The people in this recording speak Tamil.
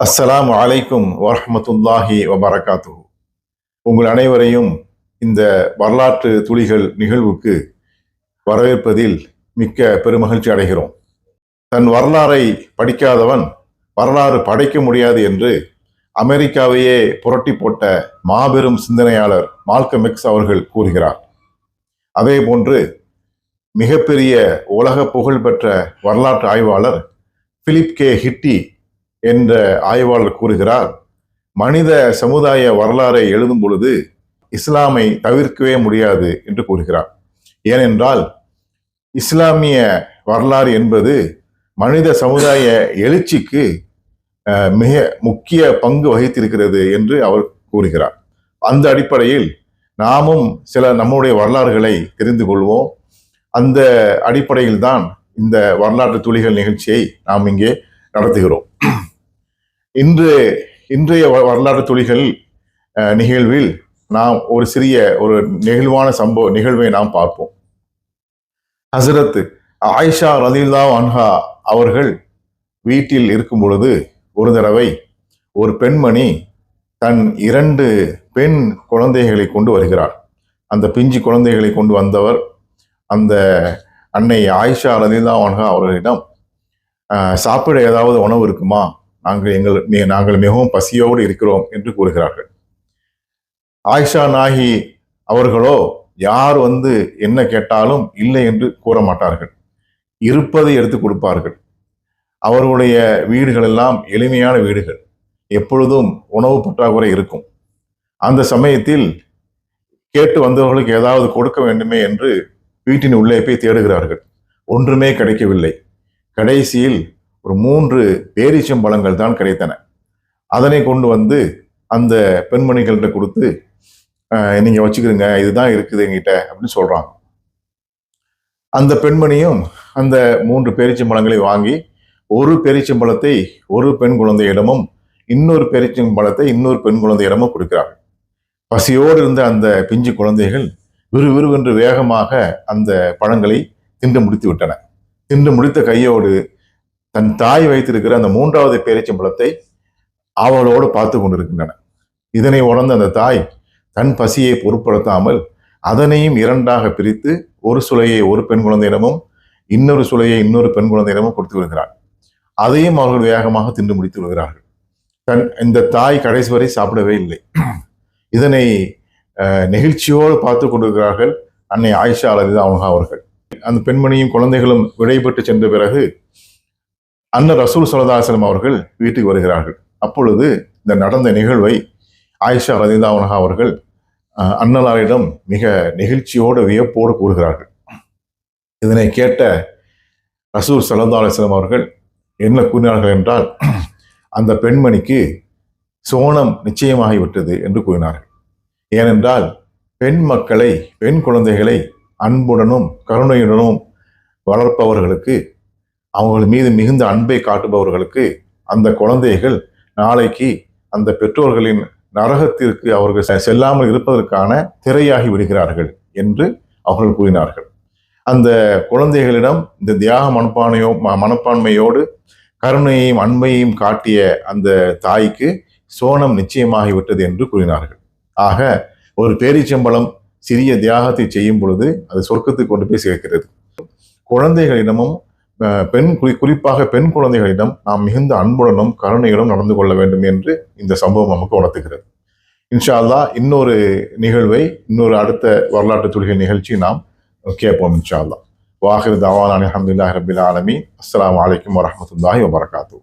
அஸ்ஸலாம் அலைக்கும் வரமத்துல்லாஹி வபரகாத்து உங்கள் அனைவரையும் இந்த வரலாற்று துளிகள் நிகழ்வுக்கு வரவேற்பதில் மிக்க பெருமகிழ்ச்சி அடைகிறோம். தன் வரலாறை படிக்காதவன் வரலாறு படைக்க முடியாது என்று அமெரிக்காவையே புரட்டி போட்ட மாபெரும் சிந்தனையாளர் மால்கமெக்ஸ் அவர்கள் கூறுகிறார். அதே போன்று மிகப்பெரிய உலக புகழ்பெற்ற வரலாற்று ஆய்வாளர் பிலிப் கே ஹிட்டி என்ற ஆய்வாளர் கூறுகிறார் மனித சமுதாய வரலாறை எழுதும் பொழுது இஸ்லாமை தவிர்க்கவே முடியாது என்று கூறுகிறார். ஏனென்றால் இஸ்லாமிய வரலாறு என்பது மனித சமுதாய எழுச்சிக்கு மிக முக்கிய பங்கு வகித்திருக்கிறது என்று அவர் கூறுகிறார். அந்த அடிப்படையில் நாமும் சில நம்முடைய வரலாறுகளை தெரிந்து கொள்வோம். அந்த அடிப்படையில் தான் இந்த வரலாற்று துளிகள் நிகழ்ச்சியை நாம் இங்கே நடத்துகிறோம். இன்று இன்றைய வ- வரலாற்று துளிகள் நிகழ்வில் நாம் ஒரு சிறிய ஒரு நெகிழ்வான சம்பவ நிகழ்வை நாம் பார்ப்போம். ஹசரத் ஆயிஷா ரதில்லா அன்ஹா அவர்கள் வீட்டில் இருக்கும் பொழுது ஒரு தடவை ஒரு பெண்மணி தன் இரண்டு பெண் குழந்தைகளை கொண்டு வருகிறார் அந்த பிஞ்சு குழந்தைகளை கொண்டு வந்தவர் அந்த அன்னை ஆயிஷா ரதில்லா அன்ஹா அவர்களிடம் சாப்பிட ஏதாவது உணவு இருக்குமா? நாங்கள் எங்கள் நாங்கள் மிகவும் பசியோடு இருக்கிறோம் என்று கூறுகிறார்கள். ஆயிஷா நாகி அவர்களோ யார் வந்து என்ன கேட்டாலும் இல்லை என்று கூற மாட்டார்கள். இருப்பதை எடுத்து கொடுப்பார்கள். அவர்களுடைய வீடுகள் எல்லாம் எளிமையான வீடுகள். எப்பொழுதும் உணவு பற்றாக்குறை இருக்கும். அந்த சமயத்தில் கேட்டு வந்தவர்களுக்கு ஏதாவது கொடுக்க வேண்டுமே என்று வீட்டின் உள்ளே போய் தேடுகிறார்கள். ஒன்றுமே கிடைக்கவில்லை. கடைசியில் ஒரு மூன்று பேரீச்சம்பழங்கள் தான் கிடைத்தன. அதனை கொண்டு வந்து அந்த பெண்மணிகள்கிட்ட கொடுத்து "அஹ், நீங்க வச்சுக்கிறீங்க இதுதான் இருக்குது எங்கிட்ட அப்படின்னு சொல்றாங்க. அந்த பெண்மணியும் அந்த மூன்று பேரிச்சம்பழங்களை வாங்கி ஒரு பெரிச்சம்பழத்தை ஒரு பெண் குழந்தையிடமும் இன்னொரு பேரீச்சம்பழத்தை இன்னொரு பெண் குழந்தையிடமும் கொடுக்கிறார் பசியோடு இருந்த அந்த பிஞ்சு குழந்தைகள் விறுவிறுவென்று வேகமாக அந்த பழங்களை தின்று முடித்து விட்டன. தின்று முடித்த கையோடு தன் தாய் வைத்திருக்கிற அந்த மூன்றாவது பேரிச்சம்பழத்தை ஆவலோடு பார்த்து கொண்டிருக்கின்றன. இதனை உணர்ந்த அந்த தாய் தன் பசியை பொருட்படுத்தாமல் அதனையும் இரண்டாக பிரித்து ஒரு சுலையை ஒரு பெண் குழந்தையிடமும் இன்னொரு சுலையை இன்னொரு பெண் குழந்தையிடமும் கொடுத்து விடுகிறாள் அதையும் அவர்கள் வேகமாக தின்று முடித்து விடுகிறார்கள். தன் இந்த தாய் கடைசி வரை சாப்பிடவே இல்லை. இதனை நெகிழ்ச்சியோடு பார்த்து கொண்டிருக்கிறார்கள் அன்னை ஆயிஷா அல்லது அவங்க அவர்கள். அந்த பெண்மணியும் குழந்தைகளும் விடைபெற்று சென்ற பிறகு அன்னர் ரசூல் சலதாசலம் அவர்கள் வீட்டுக்கு வருகிறார்கள். அப்பொழுது இந்த நடந்த நிகழ்வை ஆயிஷா ரதிதா அவர்கள் அன்னலாரிடம் மிக நெகிழ்ச்சியோடு வியப்போடு கூறுகிறார்கள். இதனை கேட்ட ரசூல் சல்லா அலிஸ்லாம் அவர்கள் என்ன கூறினார்கள் என்றால் அந்த பெண்மணிக்கு சோனம் நிச்சயமாகிவிட்டது என்று கூறினார்கள். ஏனென்றால் பெண் மக்களை பெண் குழந்தைகளை அன்புடனும் கருணையுடனும் வளர்ப்பவர்களுக்கு அவங்கள் மீது மிகுந்த அன்பை காட்டுபவர்களுக்கு அந்த குழந்தைகள் நாளைக்கு அந்த பெற்றோர்களின் நரகத்திற்கு அவர்கள் செ- செல்லாமல் இருப்பதற்கான திரையாகி விடுகிறார்கள் என்று அவர்கள் கூறினார்கள். அந்த குழந்தைகளிடம் இந்த தியாக மனப்பானையோ ம- மனப்பான்மையோடு கருணையையும் அன்பையும் காட்டிய அந்த தாய்க்கு சோனம் நிச்சயமாகிவிட்டது என்று கூறினார்கள். ஆக ஒரு பேரிச்சம்பளம் சிறிய தியாகத்தை செய்யும் பொழுது அது சொர்க்கத்துக்கு கொண்டு போய் சேர்க்கிறது. குழந்தைகளிடமும் பெண் குறி- குறிப்பாக பெண் குழந்தைகளிடம் நாம் மிகுந்த அன்புடனும் கருணையுடன் நடந்து கொள்ள வேண்டும் என்று இந்த சம்பவம் நமக்கு உணர்த்துகிறது. இன்ஷா அல்லாஹ் இன்னொரு நிகழ்வை இன்னொரு அடுத்த வரலாற்று துளிகள் நிகழ்ச்சி நாம் கேட்போம் இன்ஷா அல்லாஹ் வாஹிர் தவான் அலமதுல்லாஹி ரபில் ஆலமி அஸ்லாம் அலைக்கும் வரமத்துல்லாஹி வபரகாத்துஹு.